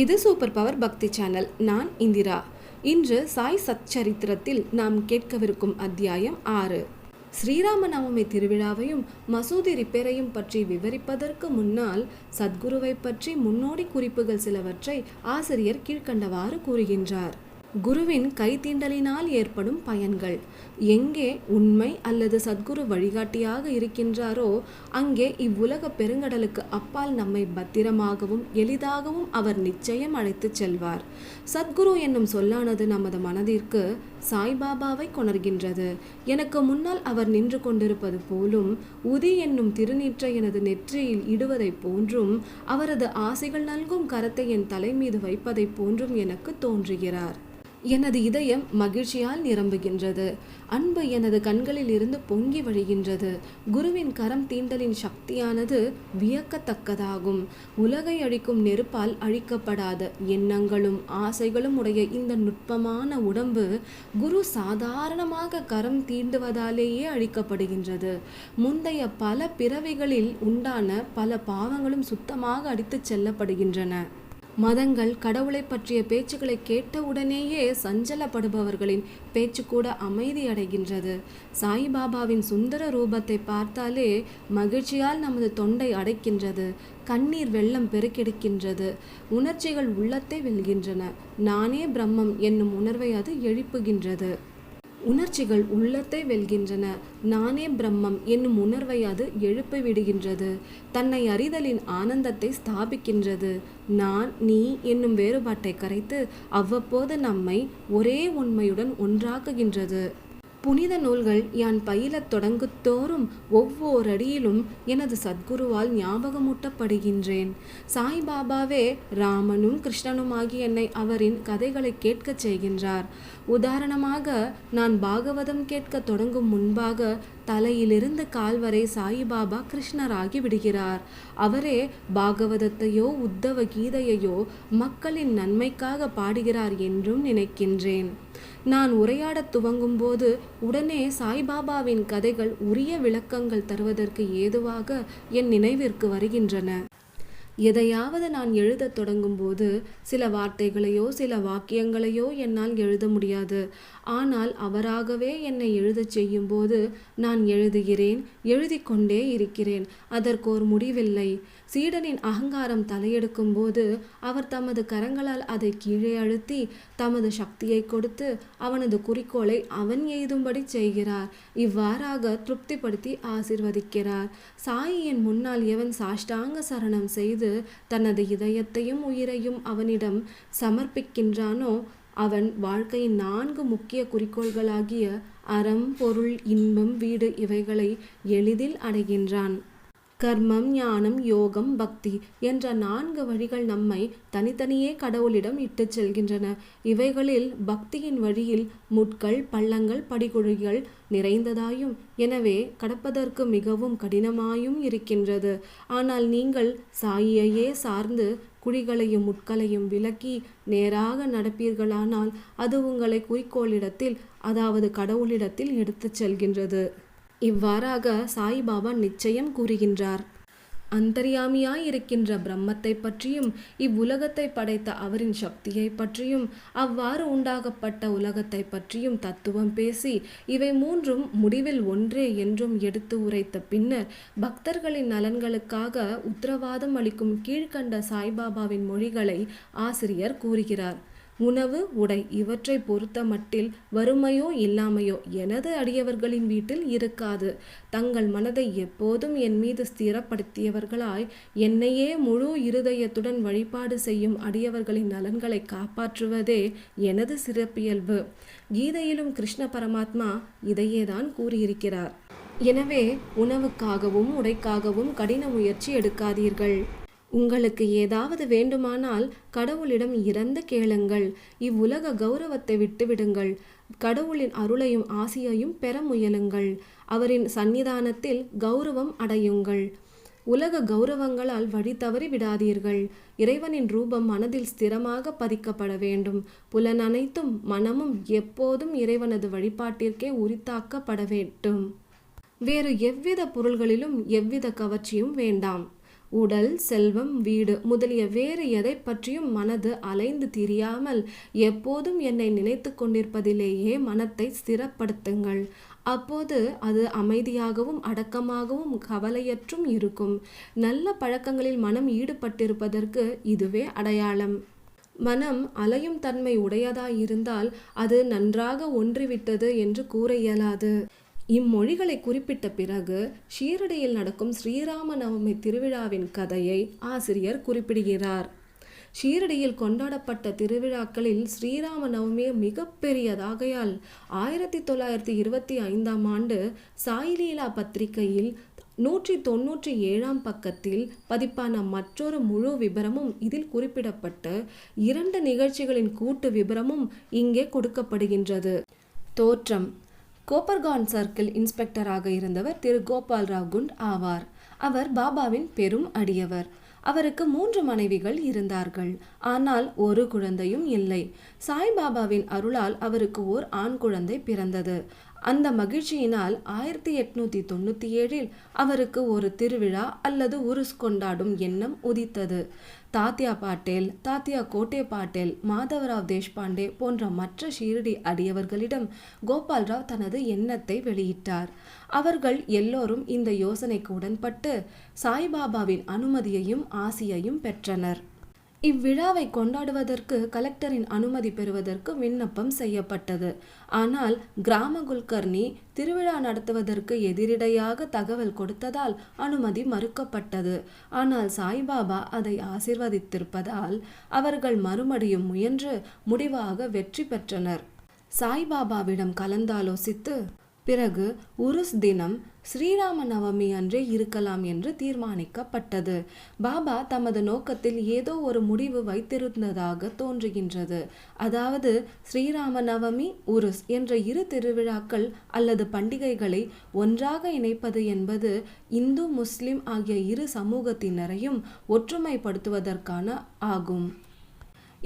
இது super power பக்தி channel. நான் இந்திரா. இன்று சாய் சச்சரித்திரத்தில் நாம் கேட்கவிருக்கும் அத்தியாயம் ஆறு. ஸ்ரீராம நவமி திருவிழாவையும் மசூதி ரிப்பேரையும் பற்றி விவரிப்பதற்கு முன்னால் சத்குருவை பற்றி முன்னோடி குறிப்புகள் சிலவற்றை ஆசிரியர் கீழ்க்கண்டவாறு கூறுகின்றார். குருவின் கைத்தீண்டலினால் ஏற்படும் பயன்கள். எங்கே உண்மை அல்லது சத்குரு வழிகாட்டியாக இருக்கின்றாரோ அங்கே இவ்வுலக பெருங்கடலுக்கு அப்பால் நம்மை பத்திரமாகவும் எளிதாகவும் அவர் நிச்சயம் அழைத்துச் செல்வார். சத்குரு என்னும் சொல்லானது நமது மனதிற்கு சாய்பாபாவை கொணர்கின்றது. எனக்கு முன்னால் அவர் நின்று கொண்டிருப்பது போலும் உதி என்னும் திருநீற்றை எனது நெற்றியில் இடுவதைப் போன்றும் அவரது ஆசைகள் நல்கும் கரத்தை என் தலை மீது வைப்பதைப் போன்றும் எனக்கு தோன்றுகிறார். எனது இதயம் மகிழ்ச்சியால் நிரம்புகின்றது. அன்பு எனது கண்களில் இருந்து பொங்கி வழிகின்றது. குருவின் கரம் தீண்டலின் சக்தியானது வியக்கத்தக்கதாகும். உலகை அழிக்கும் நெருப்பால் அழிக்கப்படாத எண்ணங்களும் ஆசைகளும் உடைய இந்த நுட்பமான உடம்பு குரு சாதாரணமாக கரம் தீண்டுவதாலேயே அழிக்கப்படுகின்றது. முந்தைய பல பிறவிகளில் உண்டான பல பாவங்களும் சுத்தமாக அடித்துச் செல்லப்படுகின்றன. மதங்கள் கடவுளை பற்றிய பேச்சுக்களை கேட்டவுடனேயே சஞ்சலப்படுபவர்களின் பேச்சு கூட அமைதி அடைகின்றது. சாய்பாபாவின் சுந்தர ரூபத்தை பார்த்தாலே மகிழ்ச்சியால் நமது தொண்டை அடைக்கின்றது. கண்ணீர் வெள்ளம் பெருக்கெடுக்கின்றது. உணர்ச்சிகள் உள்ளத்தை வெல்கின்றன. நானே பிரம்மம் என்னும் உணர்வை அது எழுப்புகின்றது. உணர்ச்சிகள் உள்ளத்தை வெல்கின்றன. நானே பிரம்மம் என்னும் உணர்வை அது எழுப்பி விடுகின்றது. தன்னை அறிதலின் ஆனந்தத்தை ஸ்தாபிக்கின்றது. நான் நீ என்னும் வேறுபாட்டை கரைத்து அவ்வப்போது நம்மை ஒரே உண்மையுடன் ஒன்றாக்குகின்றது. புனித நூல்கள் யான் பயிலத் தொடங்குத்தோறும் ஒவ்வொரு அடியிலும் எனது சத்குருவால் ஞாபகமூட்டப்படுகின்றேன். சாய்பாபாவே ராமனும் கிருஷ்ணனுமாகி என்னை அவரின் கதைகளை கேட்கச் செய்கின்றார். உதாரணமாக நான் பாகவதம் கேட்க தொடங்கும் முன்பாக தலையிலிருந்து கால் வரை சாயிபாபா கிருஷ்ணராகி விடுகிறார். அவரே பாகவதத்தையோ உத்தவ கீதையையோ மக்களின் நன்மைக்காக பாடுகிறார் என்றும் நினைக்கின்றேன். நான் உரையாடத் துவங்கும் போது உடனே சாய்பாபாவின் கதைகள் உரிய விளக்கங்கள் தருவதற்கு ஏதுவாக என் நினைவிற்கு வருகின்றன. எதையாவது நான் எழுதத் தொடங்கும்போது சில வார்த்தைகளையோ சில வாக்கியங்களையோ என்னால் எழுத முடியாது. ஆனால் அவராகவே என்னை எழுதச் செய்யும்போது நான் எழுதுகிறேன் எழுதி கொண்டே இருக்கிறேன். அதற்கு ஒரு முடிவில்லை. சீடனின் அகங்காரம் தலையெடுக்கும் போது அவர் தமது கரங்களால் அதை கீழே அழுத்தி தமது சக்தியை கொடுத்து அவனது குறிக்கோளை அவன் எய்தும்படி செய்கிறார். இவ்வாறாக திருப்திப்படுத்தி ஆசிர்வதிக்கிறார். சாயியின் முன்னால் எவன் சாஷ்டாங்க சரணம் செய்து தனது இதயத்தையும் உயிரையும் அவனிடம் சமர்ப்பிக்கின்றானோ அவன் வாழ்க்கையின் நான்கு முக்கிய குறிக்கோள்களாகிய அறம் பொருள் இன்பம் வீடு இவைகளை எளிதில் அடைகின்றான். கர்மம் ஞானம் யோகம் பக்தி என்ற நான்கு வழிகள் நம்மை தனித்தனியே கடவுளிடம் இட்டுச் செல்கின்றன. இவைகளில் பக்தியின் வழியில் முட்கள் பள்ளங்கள் படிகுழிகள் நிறைந்ததாயும் எனவே கடப்பதற்கு மிகவும் கடினமாயும் இருக்கின்றது. ஆனால் நீங்கள் சாயியையே சார்ந்து குழிகளையும் முட்களையும் விலக்கி நேராக நடப்பீர்களானால் அது உங்களை குறிக்கோளிடத்தில் அதாவது கடவுளிடத்தில் எடுத்துச் செல்கின்றது. இவ்வாறாக சாய்பாபா நிச்சயம் கூறுகின்றார். அந்தர்யாமியாயிருக்கின்ற பிரம்மத்தை பற்றியும் இவ்வுலகத்தை படைத்த அவரின் சக்தியை பற்றியும் அவ்வாறு உண்டாகப்பட்ட உலகத்தை பற்றியும் தத்துவம் பேசி இவை மூன்றும் முடிவில் ஒன்றே என்றும் எடுத்து உரைத்த பின்னர் பக்தர்களின் நலன்களுக்காக உத்தரவாதம் அளிக்கும் கீழ்கண்ட சாய்பாபாவின் மொழிகளை ஆசிரியர் கூறுகிறார். உணவு உடை இவற்றை பொறுத்த மட்டில் வறுமையோ இல்லாமையோ எனது அடியவர்களின் வீட்டில் இருக்காது. தங்கள் மனதை எப்போதும் என் மீது ஸ்திரப்படுத்தியவர்களாய் என்னையே முழு இருதயத்துடன் வழிபாடு செய்யும் அடியவர்களின் நலன்களை காப்பாற்றுவதே எனது சிறப்பியல்பு. கீதையிலும் கிருஷ்ண பரமாத்மா இதையேதான் கூறியிருக்கிறார். எனவே உணவுக்காகவும் உடைக்காகவும் கடின முயற்சி எடுக்காதீர்கள். உங்களுக்கு ஏதாவது வேண்டுமானால் கடவுளிடம் இறந்து கேளுங்கள். இவ்வுலக கௌரவத்தை விட்டுவிடுங்கள். கடவுளின் அருளையும் ஆசியையும் பெற முயலுங்கள். அவரின் சந்நிதானத்தில் கௌரவம் அடையுங்கள். உலக கௌரவங்களால் வழி தவறி விடாதீர்கள். இறைவனின் ரூபம் மனதில் ஸ்திரமாக பதிக்கப்பட வேண்டும். புலன் அனைத்தும் மனமும் எப்போதும் இறைவனது வழிபாட்டிற்கே உரித்தாக்கப்பட வேண்டும். வேறு எவ்வித பொருள்களிலும் எவ்வித கவர்ச்சியும் வேண்டாம். உடல் செல்வம் வீடு முதலிய வேறு எதை பற்றியும் மனது அலைந்து திரியாமல் எப்போதும் என்னை நினைத்து கொண்டிருப்பதிலேயே மனத்தை ஸ்திரப்படுத்துங்கள். அப்போது அது அமைதியாகவும் அடக்கமாகவும் கவலையற்றும் இருக்கும். நல்ல பழக்கங்களில் மனம் ஈடுபட்டிருப்பதற்கு இதுவே அடையாளம். மனம் அலையும் தன்மை உடையதாயிருந்தால் அது நன்றாக ஒன்றிவிட்டது என்று கூற இயலாது. இம்மொழிகளை குறிப்பிட்ட பிறகு ஷீரடியில் நடக்கும் ஸ்ரீராம நவமி திருவிழாவின் கதையை ஆசிரியர் குறிப்பிடுகிறார். ஷீரடியில் கொண்டாடப்பட்ட திருவிழாக்களில் ஸ்ரீராம நவமி மிகப்பெரியதாகையால் ஆயிரத்தி தொள்ளாயிரத்தி இருபத்தி ஐந்தாம் ஆண்டு சாய்லீலா பத்திரிகையில் நூற்றி தொன்னூற்றி ஏழாம் பக்கத்தில் பதிப்பான மற்றொரு முழு விபரமும் இதில் குறிப்பிடப்பட்டு இரண்டு நிகழ்ச்சிகளின் கூட்டு விபரமும் இங்கே கொடுக்கப்படுகின்றது. தோற்றம். கோப்பர்கான் சர்க்கிள் இன்ஸ்பெக்டராக இருந்தவர் திரு கோபால் ராவ் குண்ட் ஆவார். அவர் பாபாவின் பெரும் அடியவர். அவருக்கு மூன்று மனைவிகள் இருந்தார்கள். ஆனால் ஒரு குழந்தையும் இல்லை. சாய்பாபாவின் அருளால் அவருக்கு ஓர் ஆண் குழந்தை பிறந்தது. அந்த மகிழ்ச்சியினால் ஆயிரத்தி எட்நூத்தி தொண்ணூத்தி ஏழில் அவருக்கு ஒரு திருவிழா அல்லது உருஸ் கொண்டாடும் எண்ணம் உதித்தது. தாத்தியா பாட்டேல் தாத்தியா கோட்டே பாட்டேல் மாதவராவ் தேஷ்பாண்டே போன்ற மற்ற ஷீரடி அடியவர்களிடம் கோபால்ராவ் தனது எண்ணத்தை வெளியிட்டார். அவர்கள் எல்லோரும் இந்த யோசனைக்கு உடன்பட்டு சாய்பாபாவின் அனுமதியையும் ஆசியையும் பெற்றனர். இவ்விழாவை கொண்டாடுவதற்கு கலெக்டரின் அனுமதி பெறுவதற்கு விண்ணப்பம் செய்யப்பட்டது. ஆனால் கிராம குல்கர்னி திருவிழா நடத்துவதற்கு எதிரிடையாக தகவல் கொடுத்ததால் அனுமதி மறுக்கப்பட்டது. ஆனால் சாய்பாபா அதை ஆசிர்வதித்திருப்பதால் அவர்கள் மறுபடியும் முயன்று முடிவாக வெற்றி பெற்றனர். சாய்பாபாவிடம் கலந்தாலோசித்து பிறகு உருஸ் தினம் ஸ்ரீராம நவமி அன்றே இருக்கலாம் என்று தீர்மானிக்கப்பட்டது. பாபா தமது நோக்கத்தில் ஏதோ ஒரு முடிவு வைத்திருந்ததாக தோன்றுகின்றது. அதாவது ஸ்ரீராம நவமி உருஸ் என்ற இரு திருவிழாக்கள் அல்லது பண்டிகைகளை ஒன்றாக இணைப்பது என்பது இந்து முஸ்லிம் ஆகிய இரு சமூகத்தினரையும் ஒற்றுமைப்படுத்துவதற்கான ஆகும்.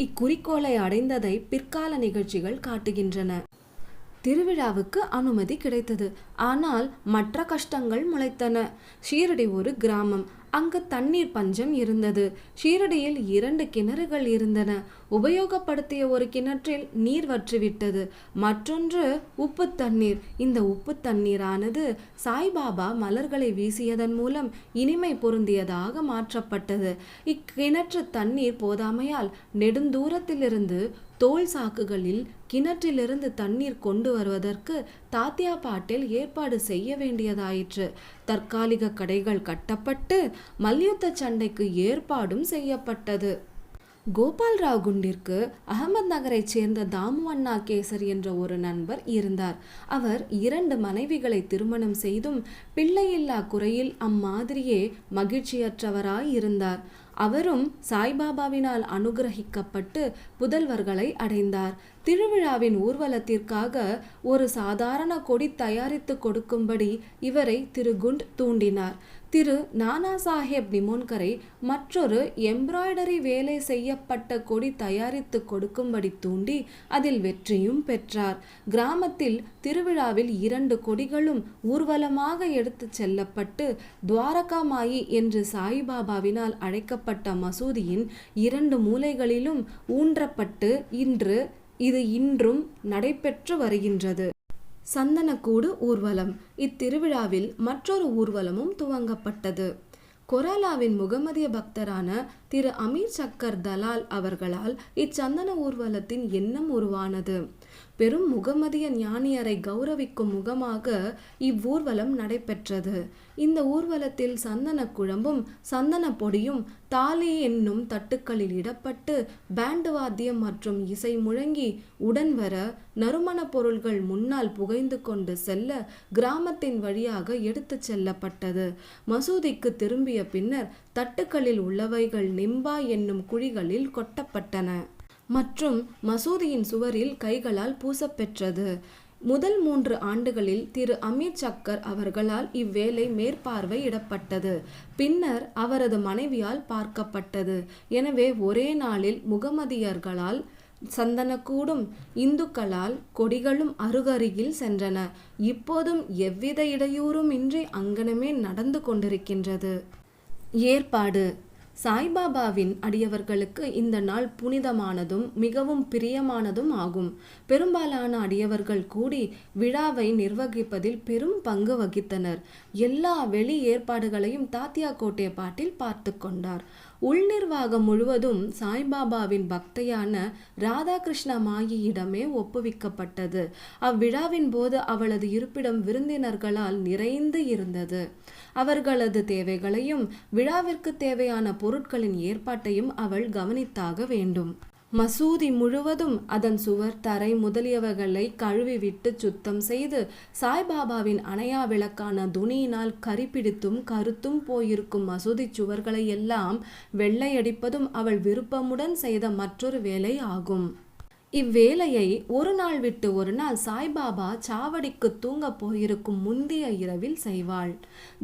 இக்குறிக்கோளை அடைந்ததை பிற்கால நிகழ்ச்சிகள் காட்டுகின்றன. திருவிழாவுக்கு அனுமதி கிடைத்தது. ஆனால் மற்ற கஷ்டங்கள் முளைத்தன. ஷீரடி ஒரு கிராமம். அங்கு தண்ணீர் பஞ்சம் இருந்தது. ஷீரடியில் இரண்டு கிணறுகள் இருந்தன. உபயோகப்படுத்திய ஒரு கிணற்றில் நீர் வற்றிவிட்டது. மற்றொன்று உப்பு தண்ணீர். இந்த உப்பு தண்ணீரானது சாய்பாபா மலர்களை வீசியதன் மூலம் இனிமை பொருந்தியதாக மாற்றப்பட்டது. இக்கிணற்று தண்ணீர் போதாமையால் நெடுந்தூரத்திலிருந்து தோல் சாக்குகளில் கிணற்றிலிருந்து தண்ணீர் கொண்டு வருவதற்கு தாத்தியா பாட்டில் ஏற்பாடு செய்ய வேண்டியதாயிற்று. தற்காலிக கடைகள் கட்டப்பட்டு மல்யுத்த சண்டைக்கு ஏற்பாடும் செய்யப்பட்டது. கோபால்ராவ் குண்டிற்கு அகமது நகரைச் சேர்ந்த தாமு அண்ணா கேசர் என்ற ஒரு நண்பர் இருந்தார். அவர் இரண்டு மனைவிகளை திருமணம் செய்தும் பிள்ளையில்லா குறையில் அம்மாதிரியே மகிழ்ச்சியற்றவராய் இருந்தார். அவரும் சாய்பாபாவினால் அனுகிரகிக்கப்பட்டு புதல்வர்களை அடைந்தார். திருவிழாவின் ஊர்வலத்திற்காக ஒரு சாதாரண கொடி தயாரித்து கொடுக்கும்படி இவரை திரு குண்ட் தூண்டினார். திரு நானா சாஹேப் நிமோன்கரை மற்றொரு எம்ப்ராய்டரி வேலை செய்யப்பட்ட கொடி தயாரித்து கொடுக்கும்படி தூண்டி அதில் வெற்றியும் பெற்றார். கிராமத்தில் திருவிழாவில் இரண்டு கொடிகளும் ஊர்வலமாக எடுத்துச் செல்லப்பட்டு துவாரகாமாயி என்று சாய்பாபாவினால் அழைக்கப்பட்ட மசூதியின் இரண்டு மூலைகளிலும் ஊன்றப்பட்டு இன்று இது இன்றும் நடைபெற்று வருகின்றது. சந்தனக்கூடு ஊர்வலம். இத்திருவிழாவில் மற்றொரு ஊர்வலமும் துவங்கப்பட்டது. கொராலாவின் முகமதிய பக்தரான திரு அமீர் சக்கர் தலால் அவர்களால் இச்சந்தன ஊர்வலத்தின் எண்ணம் உருவானது. பெரும் முகமதிய ஞானியரை கௌரவிக்கும் முகமாக இவ்வூர்வலம் நடைபெற்றது. இந்த ஊர்வலத்தில் சந்தன குழம்பும் சந்தன பொடியும் தாலி என்னும் தட்டுக்களில் இடப்பட்டு பேண்டு வாத்தியம் மற்றும் இசை முழங்கி உடன் வர நறுமண பொருள்கள் முன்னால் புகைந்து கொண்டு செல்ல கிராமத்தின் வழியாக எடுத்துச் செல்லப்பட்டது. மசூதிக்கு திரும்பிய பின்னர் தட்டுக்களில் உள்ளவைகள் நிம்பா என்னும் குழிகளில் கொட்டப்பட்டன. மற்றும் மசூதியின் சுவரில் கைகளால் பூசப்பெற்றது. முதல் மூன்று ஆண்டுகளில் திரு அமீர் சக்கர் அவர்களால் இவ்வேலை மேற்பார்வையிடப்பட்டது பின்னர் அவரது மனைவியால் பார்க்கப்பட்டது. எனவே ஒரே நாளில் முகமதியர்களால் சந்தனக்கூடும் இந்துக்களால் கொடிகளும் அருகருகில் சென்றன. இப்போதும் எவ்வித இடையூறும் இன்றி அங்கனமே நடந்து கொண்டிருக்கின்றது. ஏற்பாடு. சாய்பாபாவின் அடியவர்களுக்கு இந்த நாள் புனிதமானதும் மிகவும் பிரியமானதும் ஆகும். பெரும்பாலான அடியவர்கள் கூடி விழாவை நிர்வகிப்பதில் பெரும் பங்கு வகித்தனர். எல்லா வெளி ஏற்பாடுகளையும் தாத்தியா கோட்டை பாட்டில் பார்த்து கொண்டார். உள்நிர்வாகம் முழுவதும் சாய்பாபாவின் பக்தையான ராதாகிருஷ்ண மாயியிடமே ஒப்புவிக்கப்பட்டது. அவ்விழாவின் போது அவளது இருப்பிடம் விருந்தினர்களால் நிறைந்து இருந்தது. அவர்களது தேவைகளையும் விழாவிற்கு தேவையான பொருட்களின் ஏற்பாட்டையும் அவள் கவனித்தாக வேண்டும். மசூதி முழுவதும் அதன் சுவர் தரை முதலியவைகளை கழுவிவிட்டு சுத்தம் செய்து சாய்பாபாவின் அணையா விளக்கான துணியினால் கரிப்பிடித்தும் கருத்தும் போயிருக்கும் மசூதி சுவர்களை எல்லாம் வெள்ளையடிப்பதும் அவள் விருப்பமுடன் செய்த மற்றொரு வேலை ஆகும். இவ்வேலையை ஒரு நாள் விட்டு ஒரு நாள் சாய்பாபா சாவடிக்கு தூங்க போயிருக்கும் முந்தைய இரவில் செய்வாள்.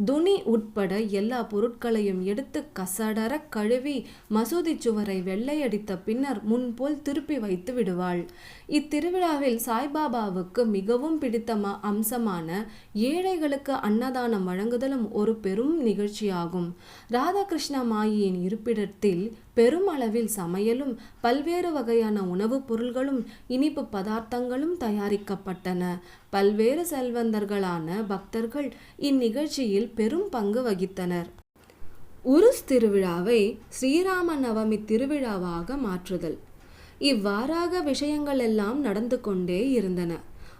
துணி உட்பட எல்லா பொருட்களையும் எடுத்து கசடர கழுவி மசூதி சுவரை வெள்ளையடித்த பின்னர் முன்போல் திருப்பி வைத்து விடுவாள். இத்திருவிழாவில் சாய்பாபாவுக்கு மிகவும் பிடித்த அம்சமான ஏழைகளுக்கு அன்னதானம் வழங்குதலும் ஒரு பெரும் நிகழ்ச்சியாகும். ராதாகிருஷ்ண மாயியின் இருப்பிடத்தில் பெருமளவில் சமையலும் பல்வேறு வகையான உணவுப் பொருள்களும் இனிப்பு பதார்த்தங்களும் தயாரிக்கப்பட்டன. பல்வேறு செல்வந்தர்களான பக்தர்கள் இந்நிகழ்ச்சியில் பெரும் பங்கு வகித்தனர். உருஸ் திருவிழாவை ஸ்ரீராம நவமி திருவிழாவாக மாற்றுதல். இவ்வாறாக விஷயங்கள் எல்லாம் நடந்து கொண்டே இருந்தன.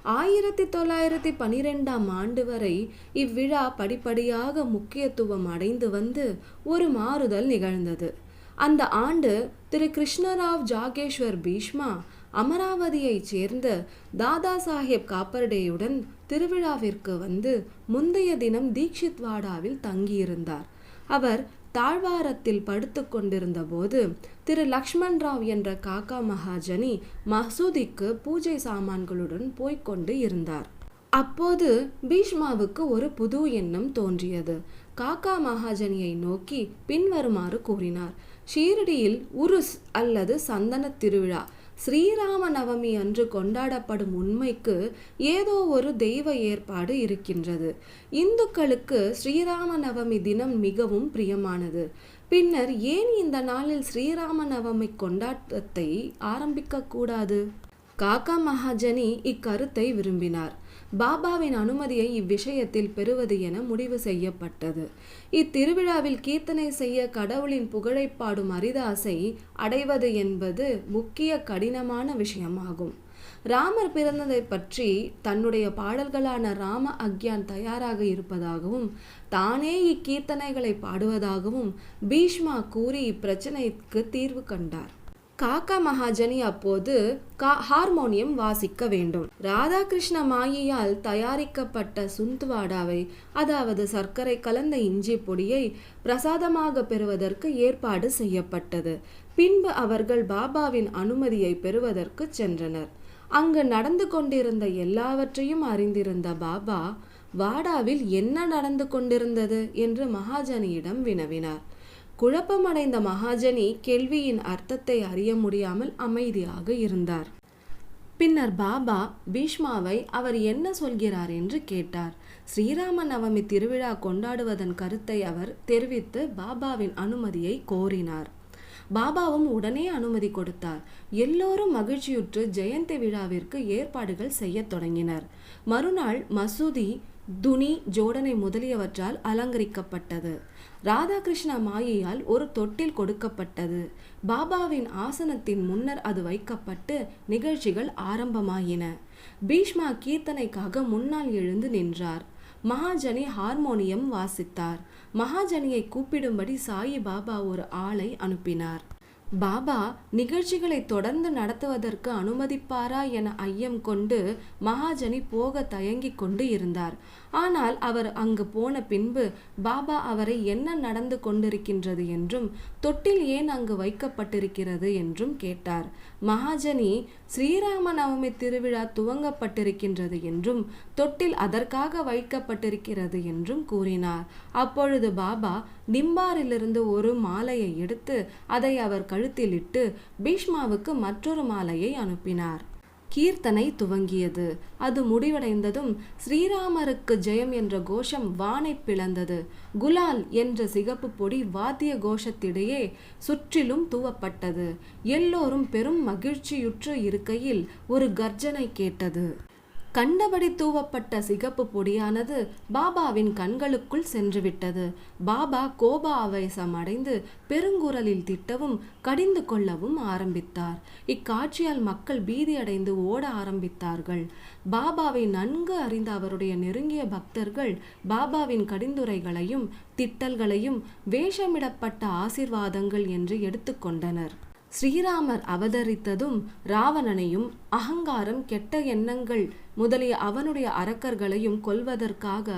ஆயிரத்தி தொள்ளாயிரத்தி பனிரெண்டாம் ஆண்டு வரை இவ்விழா படிப்படியாக முக்கியத்துவம் அடைந்து வந்து ஒரு மாறுதல் நிகழ்ந்தது. அந்த ஆண்டு திரு. கிருஷ்ணராவ் ஜாகேஸ்வர் பீஷ்மா அமராவதியைச் சேர்ந்த தாதா சாஹேப் காப்பர்டேயுடன் திருவிழாவிற்கு வந்து முந்தைய தினம் தீக்ஷித் வாடாவில் தங்கியிருந்தார். அவர் தாழ்வாரத்தில் படுத்து கொண்டிருந்தபோது திரு லக்ஷ்மண் ராவ் என்ற காக்கா மகாஜனி மசூதிக்கு பூஜை சாமான்களுடன் போய்கொண்டு இருந்தார். அப்போது பீஷ்மாவுக்கு ஒரு புது எண்ணம் தோன்றியது. காக்கா மகாஜனியை நோக்கி பின்வருமாறு கூறினார். ஷீரடியில் உருஸ் அல்லது சந்தன திருவிழா ஸ்ரீராம நவமி அன்று கொண்டாடப்படும் உண்மைக்கு ஏதோ ஒரு தெய்வ ஏற்பாடு இருக்கின்றது. இந்துக்களுக்கு ஸ்ரீராம நவமி தினம் மிகவும் பிரியமானது. பின்னர் ஏன் இந்த நாளில் ஸ்ரீராம நவமி கொண்டாட்டத்தை ஆரம்பிக்கக்கூடாது? காக்கா மகாஜனி இக்கருத்தை விரும்பினார். பாபாவின் அனுமதியை இவ்விஷயத்தில் பெறுவது என முடிவு செய்யப்பட்டது. இத்திருவிழாவில் கீர்த்தனை செய்ய கடவுளின் புகழை பாடும் அரிதாசை அடைவது என்பது முக்கிய கடினமான விஷயமாகும். ராமர் பிறந்ததை பற்றி தன்னுடைய பாடல்களான ராம அக்யான் தயாராக இருப்பதாகவும் தானே இக்கீர்த்தனைகளை பாடுவதாகவும் பீஷ்மா கூறி இப்பிரச்சனைக்கு தீர்வு கண்டார். காக்கா மகாஜனி அப்போது கா ஹார்மோனியம் வாசிக்க வேண்டும். ராதாகிருஷ்ண மாயியால் தயாரிக்கப்பட்ட சுந்துவாடாவை அதாவது சர்க்கரை கலந்த இஞ்சி பொடியை பிரசாதமாக பெறுவதற்கு ஏற்பாடு செய்யப்பட்டது. பின்பு அவர்கள் பாபாவின் அனுமதியை பெறுவதற்கு சென்றனர். அங்கு நடந்து கொண்டிருந்த எல்லாவற்றையும் அறிந்திருந்த பாபா வாடாவில் என்ன நடந்து கொண்டிருந்தது? என்று மகாஜனியிடம் வினவினார். குழப்பமடைந்த மகாஜனி கேள்வியின் அர்த்தத்தை அறிய முடியாமல் அமைதியாக இருந்தார். பின்னர் பாபா பீஷ்மாவை அவர் என்ன சொல்கிறார் என்று கேட்டார். ஸ்ரீராம நவமி திருவிழா கொண்டாடுவதன் கருத்தை அவர் தெரிவித்து பாபாவின் அனுமதியை கோரினார். பாபாவும் உடனே அனுமதி கொடுத்தார். எல்லோரும் மகிழ்ச்சியுற்று ஜெயந்தி விழாவிற்கு ஏற்பாடுகள் செய்யத் தொடங்கினர். மறுநாள் மசூதி துணி ஜோடனை முதலியவற்றால் அலங்கரிக்கப்பட்டது. ராதாகிருஷ்ண மாயையால் ஒரு தொட்டில் கொடுக்கப்பட்டது. பாபாவின் ஆசனத்தின் முன்னர் அது வைக்கப்பட்டு நிகழ்ச்சிகள் ஆரம்பமாயின. பீஷ்மா கீர்த்தனைக்காக முன்னால் எழுந்து நின்றார். மகாஜனி ஹார்மோனியம் வாசித்தார். மகாஜனியை கூப்பிடும்படி சாயி பாபா ஒரு ஆளை அனுப்பினார். பாபா நிகழ்ச்சிகளை தொடர்ந்து நடத்துவதற்கு அனுமதிப்பாரா என ஐயம் கொண்டு மகாஜனி போக தயங்கிக் கொண்டு இருந்தார். ஆனால் அவர் அங்கு போன பின்பு பாபா அவரை என்ன நடந்து கொண்டிருக்கின்றது என்றும் தொட்டில் ஏன் அங்கு வைக்கப்பட்டிருக்கிறது என்றும் கேட்டார். மகாஜனி ஸ்ரீராம நவமி திருவிழா துவங்கப்பட்டிருக்கின்றது என்றும் தொட்டில் அதற்காக வைக்கப்பட்டிருக்கிறது என்றும் கூறினார். அப்பொழுது பாபா நிம்பாரிலிருந்து ஒரு மாலையை எடுத்து அதை அவர் கழுத்திலிட்டு பீஷ்மாவுக்கு மற்றொரு மாலையை அனுப்பினார். கீர்த்தனை துவங்கியது. அது முடிவடைந்ததும் ஸ்ரீராமருக்கு ஜெயம் என்ற கோஷம் வானை பிளந்தது. குலால் என்ற சிகப்பு பொடி வாத்திய கோஷத்திடையே சுற்றிலும் தூவப்பட்டது. எல்லோரும் பெரும் மகிழ்ச்சியுற்று இருக்கையில் ஒரு கர்ஜனை கேட்டது. கண்டபடி தூவப்பட்ட சிகப்பு பொடியானது பாபாவின் கண்களுக்குள் சென்றுவிட்டது. பாபா கோப ஆவேசம் அடைந்து பெருங்குரலில் திட்டவும் கடிந்து கொள்ளவும் ஆரம்பித்தார். இக்காட்சியால் மக்கள் பீதியடைந்து ஓட ஆரம்பித்தார்கள். பாபாவை நன்கு அறிந்த அவருடைய நெருங்கிய பக்தர்கள் பாபாவின் கடிந்துரைகளையும் திட்டல்களையும் வேஷமிடப்பட்ட ஆசிர்வாதங்கள் என்று எடுத்துக்கொண்டனர். ஸ்ரீராமர் அவதரித்ததும் ராவணனையும் அகங்காரம் கெட்ட எண்ணங்கள் முதலிய அவனுடைய அரக்கர்களையும் கொல்வதற்காக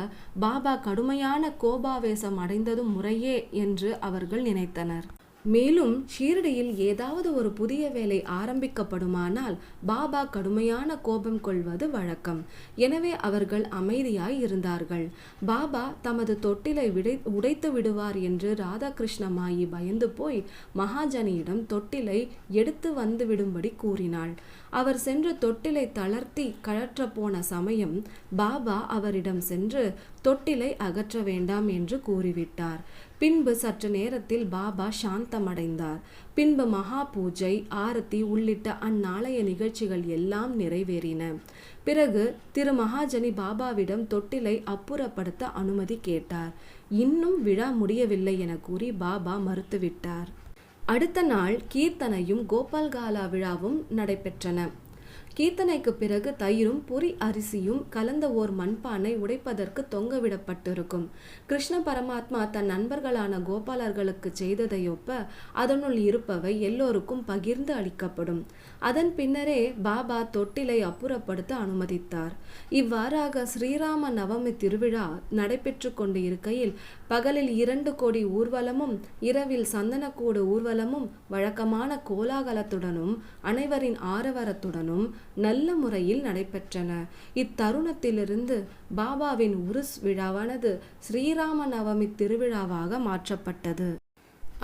பாபா கடுமையான கோபாவேசம் அடைந்ததும் முறையே என்று அவர்கள் நினைத்தனர். மேலும் ஷீரடியில் ஏதாவது ஒரு புதிய வேலை ஆரம்பிக்கப்படுமானால் பாபா கடுமையான கோபம் கொள்வது வழக்கம். எனவே அவர்கள் அமைதியாய் இருந்தார்கள். பாபா தமது தொட்டிலை விடை உடைத்து விடுவார் என்று ராதாகிருஷ்ண மாயி பயந்து போய் மகாஜனியிடம் தொட்டிலை எடுத்து வந்து விடும்படி கூறினாள். அவர் சென்று தொட்டிலை தளர்த்தி கழற்ற போன சமயம் பாபா அவரிடம் சென்று தொட்டிலை அகற்ற வேண்டாம் என்று கூறிவிட்டார். பின்பு சற்று நேரத்தில் பாபா சாந்தமடைந்தார். பின்பு மகா பூஜை ஆரத்தி உள்ளிட்ட அந்நாளைய நிகழ்ச்சிகள் எல்லாம் நிறைவேறின. பிறகு திரு மகாஜனி பாபாவிடம் தொட்டிலை அப்புறப்படுத்த அனுமதி கேட்டார். இன்னும் விழா முடியவில்லை என கூறி பாபா மறுத்துவிட்டார். அடுத்த நாள் கீர்த்தனையும் கோபால்காலா விழாவும் நடைபெற்றன. கீர்த்தனைக்கு பிறகு தயிரும் புரி அரிசியும் கலந்த ஓர் மண்பானை உடைப்பதற்கு தொங்கவிடப்பட்டிருக்கும். கிருஷ்ண பரமாத்மா தன் நண்பர்களான கோபாலர்களுக்கு செய்ததையொப்ப அதனுள் இருப்பவை எல்லோருக்கும் பகிர்ந்து அளிக்கப்படும். அதன் பின்னரே பாபா தொட்டிலை அப்புறப்படுத்த அனுமதித்தார். இவ்வாறாக ஸ்ரீராம நவமி திருவிழா நடைபெற்று கொண்டு இருக்கையில் பகலில் இரண்டு கோடி ஊர்வலமும் இரவில் சந்தனக்கூடு ஊர்வலமும் வழக்கமான கோலாகலத்துடனும் அனைவரின் ஆரவரத்துடனும் நல்ல முறையில் நடைபெற்றன. இத்தருணத்திலிருந்து பாபாவின் உருஸ் விழாவானது ஸ்ரீராம நவமி திருவிழாவாக மாற்றப்பட்டது.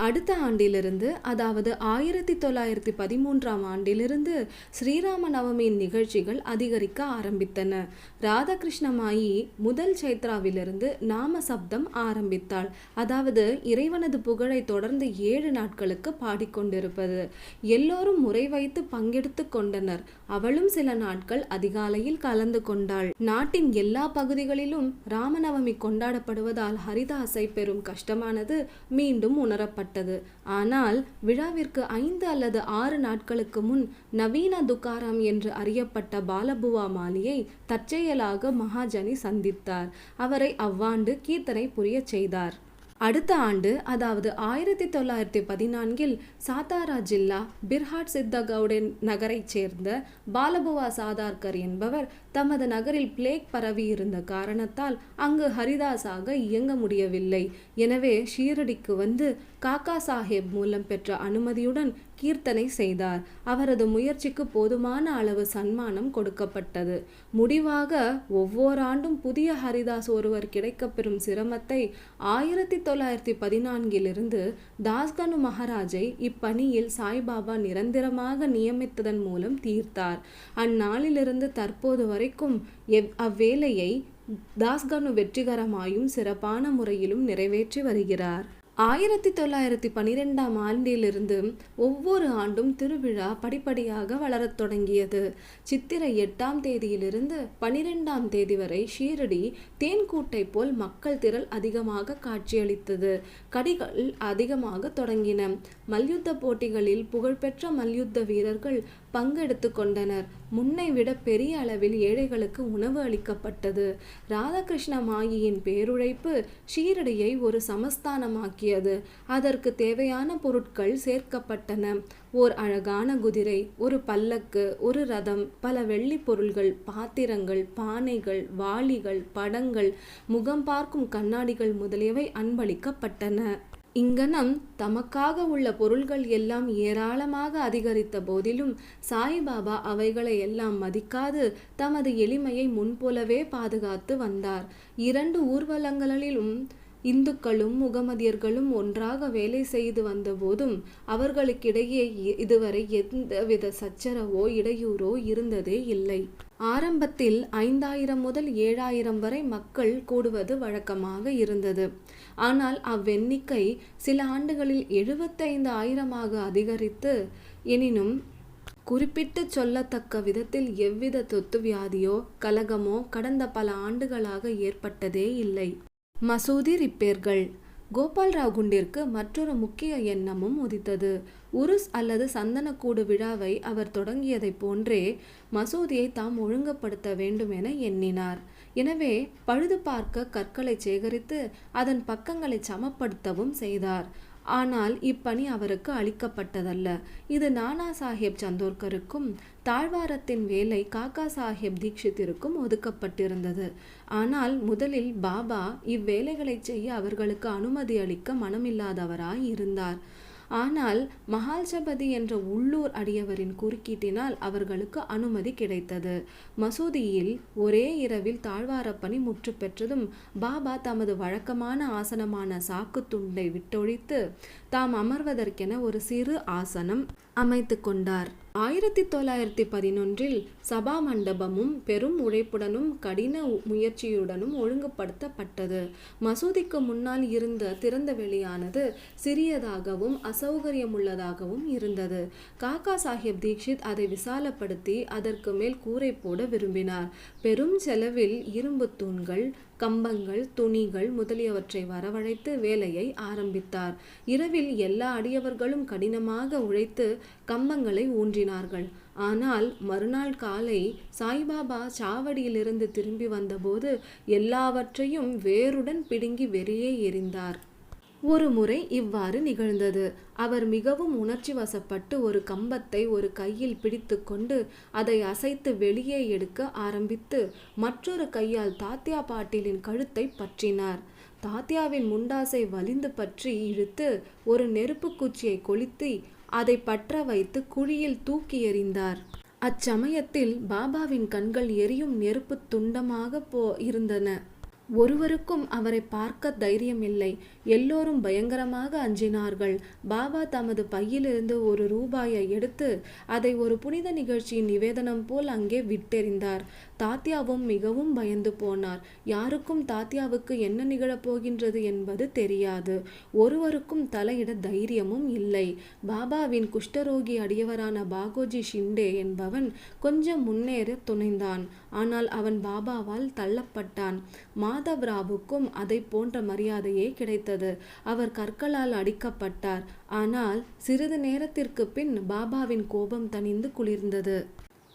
அடுத்த ஆண்டிலிருந்து அதாவது ஆயிரத்தி தொள்ளாயிரத்தி பதிமூன்றாம் ஆண்டிலிருந்து ஸ்ரீராம நவமியின் நிகழ்ச்சிகள் அதிகரிக்க ஆரம்பித்தன. ராதாகிருஷ்ணமாயி முதல் சைத்ராவிலிருந்து நாம சப்தம் ஆரம்பித்தாள். அதாவது இறைவனது புகழை தொடர்ந்து ஏழு நாட்களுக்கு பாடிக்கொண்டிருப்பது. எல்லோரும் முறை வைத்து பங்கெடுத்து கொண்டனர். அவளும் சில நாட்கள் அதிகாலையில் கலந்து கொண்டாள். நாட்டின் எல்லா பகுதிகளிலும் ராமநவமி கொண்டாடப்படுவதால் ஹரிதாசை பெறும் கஷ்டமானது மீண்டும் உணரப்பட்டது. ஏற்பட்டது ஆனால் விழாவிற்கு ஐந்து அல்லது ஆறு நாட்களுக்கு முன் நவீன துக்காராம் என்று அறியப்பட்ட பாலபுவா மாலியை தற்செயலாக மகாஜனி சந்தித்தார். அவரை அவ்வாண்டு கீர்த்தனை புரியச் செய்தார். அடுத்த ஆண்டு அதாவது ஆயிரத்தி தொள்ளாயிரத்தி பதினான்கில் சாத்தாரா ஜில்லா பிர்ஹாட் சித்தகவுடன் நகரைச் சேர்ந்த பாலபுவா சாதார்கர் என்பவர் தமது நகரில் பிளேக் பரவி இருந்த காரணத்தால் அங்கு ஹரிதாஸாக இயங்க முடியவில்லை. எனவே ஷீரடிக்கு வந்து காக்கா சாஹேப் மூலம் பெற்ற அனுமதியுடன் கீர்த்தனை செய்தார். அவரது முயற்சிக்கு போதுமான அளவு சன்மானம் கொடுக்கப்பட்டது. முடிவாக ஒவ்வொரு ஆண்டும் புதிய ஹரிதாஸ் ஒருவர் கிடைக்கப்பெறும் சிரமத்தை ஆயிரத்தி தொள்ளாயிரத்தி பதினான்கிலிருந்து தாஸ்கனு மகாராஜை இப்பணியில் சாய்பாபா நிரந்தரமாக நியமித்ததன் மூலம் தீர்த்தார். அந்நாளிலிருந்து தற்போது வரைக்கும் எவ் அவ்வேலையை தாஸ்கனு வெற்றிகரமாயும் சிறப்பான முறையிலும் நிறைவேற்றி வருகிறார். ஆயிரத்தி தொள்ளாயிரத்தி பனிரெண்டாம் ஆண்டிலிருந்து ஒவ்வொரு ஆண்டும் திருவிழா படிப்படியாக வளரத் தொடங்கியது. சித்திரை எட்டாம் தேதியிலிருந்து பனிரெண்டாம் தேதி வரை ஷீரடி தேன்கூட்டை போல் மக்கள் திரள் அதிகமாக காட்சியளித்தது. கடிகள் அதிகமாக தொடங்கின. மல்யுத்த போட்டிகளில் புகழ்பெற்ற மல்யுத்த வீரர்கள் பங்கெடுத்து கொண்டனர். முன்னை விட பெரிய அளவில் ஏழைகளுக்கு உணவு அளிக்கப்பட்டது. ராதாகிருஷ்ண மாயியின் பேருழைப்பு ஷீரடியை ஒரு சமஸ்தானமாக்கியது. அதற்கு தேவையான பொருட்கள் சேர்க்கப்பட்டன. ஓர் அழகான குதிரை ஒரு பல்லக்கு ஒரு ரதம் பல வெள்ளி பொருள்கள் பாத்திரங்கள் பானைகள் வாளிகள் படங்கள் முகம் பார்க்கும் கண்ணாடிகள் முதலியவை அன்பளிக்கப்பட்டன. இங்கனம் தமக்காக உள்ள பொருள்கள் எல்லாம் ஏராளமாக அதிகரித்த போதிலும் சாய்பாபா அவைகளை எல்லாம் மதிக்காது தமது எளிமையை முன்போலவே பாதுகாத்து வந்தார். இரண்டு ஊர்வலங்களிலும் இந்துக்களும் முகமதியர்களும் ஒன்றாக வேலை செய்து வந்தபோதும் அவர்களுக்கிடையே இ- இதுவரை எந்தவித சச்சரவோ இடையூறோ இருந்ததே இல்லை. ஆரம்பத்தில் ஐந்தாயிரம் முதல் ஏழாயிரம் வரை மக்கள் கூடுவது வழக்கமாக இருந்தது. ஆனால் அவ்வெண்ணிக்கை சில ஆண்டுகளில் எழுபத்தைந்து ஆயிரமாக அதிகரித்து எனினும் குறிப்பிட்டு சொல்லத்தக்க விதத்தில் எவ்வித தொத்து வியாதியோ கலகமோ கடந்த பல ஆண்டுகளாக ஏற்பட்டதே இல்லை. மசூதி ரிப்பேர்கள். கோபால்ராவ் குண்டிற்கு மற்றொரு முக்கிய எண்ணமும் உதித்தது. உருஸ் அல்லது சந்தனக்கூடு விழாவை அவர் தொடங்கியதைப் போன்றே மசூதியை தாம் ஒழுங்குபடுத்த வேண்டும் என எண்ணினார். எனவே பழுது பார்க்க கற்களை சேகரித்து அதன் பக்கங்களை சமப்படுத்தவும் செய்தார். ஆனால் இப்பணி அவருக்கு அளிக்கப்பட்டதல்ல. இது நானா சாஹேப் சந்தோர்கருக்கும் தாழ்வாரத்தின் வேலை காக்கா சாஹேப் தீக்ஷித்திற்கும் ஒதுக்கப்பட்டிருந்தது. ஆனால் முதலில் பாபா இவ்வேலைகளை செய்ய அவர்களுக்கு அனுமதி அளிக்க மனமில்லாதவராய் இருந்தார். ஆனால் மகால்சபதி என்ற உள்ளூர் அடியவரின் குறுக்கீட்டினால் அவர்களுக்கு அனுமதி கிடைத்தது. மசூதியில் ஒரே இரவில் தாழ்வாரப்பணி முற்று பெற்றதும் பாபா தமது வழக்கமான ஆசனமான சாக்கு துண்டை விட்டொழித்து தாம் அமர்வதற்கென ஒரு சிறு ஆசனம் அமைத்து கொண்டார். ஆயிரத்தி தொள்ளாயிரத்தி பதினொன்றில் சபா மண்டபமும் பெரும் உழைப்புடனும் கடின முயற்சியுடனும் ஒழுங்குபடுத்தப்பட்டது. மசூதிக்கு முன்னால் இருந்த திறந்த வெளியானது சிறியதாகவும் அசௌகரியமுள்ளதாகவும் இருந்தது. காக்கா சாஹேப் தீக்ஷித் அதை விசாலப்படுத்தி அதற்கு மேல் கூரை போட விரும்பினார். பெரும் செலவில் இரும்பு தூண்கள் கம்பங்கள் துணிகள் முதலியவற்றை வரவழைத்து வேலையை ஆரம்பித்தார். இரவில் எல்லா அடியவர்களும் கடினமாக உழைத்து கம்பங்களை ஊன்றினார்கள். ஆனால் மறுநாள் காலை சாய்பாபா சாவடியிலிருந்து திரும்பி வந்தபோது எல்லாவற்றையும் வேருடன் பிடுங்கி வெறியே எறிந்தார். ஒரு முறை இவ்வாறு நிகழ்ந்தது. அவர் மிகவும் உணர்ச்சி வசப்பட்டு ஒரு கம்பத்தை ஒரு கையில் பிடித்துக்கொண்டு அதை அசைத்து வெளியே எடுக்க ஆரம்பித்து மற்றொரு கையால் தாத்தியா பாட்டீலின் கழுத்தை பற்றினார். தாத்தியாவின் முண்டாசை வலிந்து பற்றி இழுத்து ஒரு நெருப்புக் குச்சியை கொளுத்தி அதை பற்ற வைத்து குழியில் தூக்கி எறிந்தார். அச்சமயத்தில் பாபாவின் கண்கள் எரியும் நெருப்புத் துண்டமாக போ இருந்தன. ஒருவருக்கும் அவரை பார்க்க தைரியமில்லை. எல்லோரும் பயங்கரமாக அஞ்சினார்கள். பாபா தமது பையிலிருந்து ஒரு ரூபாயை எடுத்து அதை ஒரு புனித நிகழ்ச்சியின் நிவேதனம் போல் அங்கே விட்டெறிந்தார். தாத்யாவும் மிகவும் பயந்து போனார். யாருக்கும் தாத்யாவுக்கு என்ன நிகழப் போகின்றது என்பது தெரியாது. ஒருவருக்கும் தலையிட தைரியமும் இல்லை. பாபாவின் குஷ்டரோகி அடியவரான பாகோஜி ஷிண்டே என்பவன் கொஞ்சம் முன்னேற துணைந்தான். ஆனால் அவன் பாபாவால் தள்ளப்பட்டான். மாதவ் ராவுக்கும் அதை போன்ற மரியாதையே கிடைத்தது. அவர் கற்களால் அடிக்கப்பட்டார். ஆனால் சிறிது நேரத்திற்கு பின் பாபாவின் கோபம் தணிந்து குளிர்ந்தது.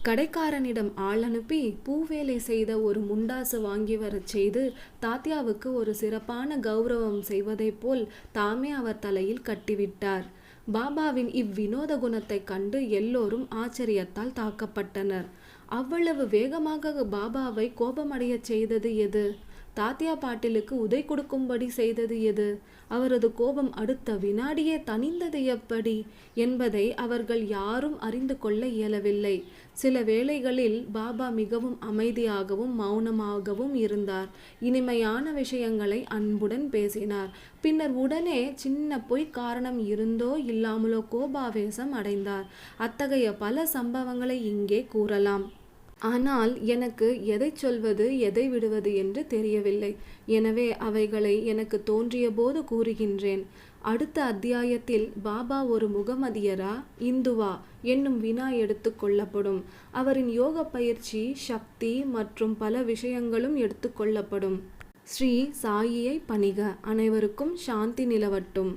கடைக்காரனிடம் ஆள் அனுப்பி பூவேலை செய்த ஒரு முண்டாசு வாங்கி வரச் செய்து தாத்யாவுக்கு ஒரு சிறப்பான கௌரவம் செய்வதைப் போல் தாமே அவர் தலையில் கட்டிவிட்டார். பாபாவின் இவ்வினோத குணத்தைக் கண்டு எல்லோரும் ஆச்சரியத்தால் தாக்கப்பட்டனர். அவ்வளவு வேகமாக பாபாவை கோபமடையச் செய்தது எது? தாத்தியா பாட்டிலுக்கு உதை கொடுக்கும்படி செய்தது எது? அவரது கோபம் அடுத்த வினாடியே தனிந்தது எப்படி? என்பதை அவர்கள் யாரும் அறிந்து கொள்ள இயலவில்லை. சில வேளைகளில் பாபா மிகவும் அமைதியாகவும் மௌனமாகவும் இருந்தார். இனிமையான விஷயங்களை அன்புடன் பேசினார். பின்னர் உடனே சின்ன பொய் காரணம் இருந்தோ இல்லாமலோ கோபாவேசம் அடைந்தார். அத்தகைய பல சம்பவங்களை இங்கே கூறலாம். ஆனால் எனக்கு எதை சொல்வது எதை விடுவது என்று தெரியவில்லை. எனவே அவைகளை எனக்கு தோன்றியபோது கூறுகின்றேன். அடுத்த அத்தியாயத்தில் பாபா ஒரு முகமதியரா? இந்துவா? என்னும் வினா எடுத்துக்கொள்ளப்படும் அவரின் யோக பயிற்சி சக்தி மற்றும் பல விஷயங்களும் எடுத்துக்கொள்ளப்படும் ஸ்ரீ சாயியை பணிக. அனைவருக்கும் சாந்தி நிலவட்டும்.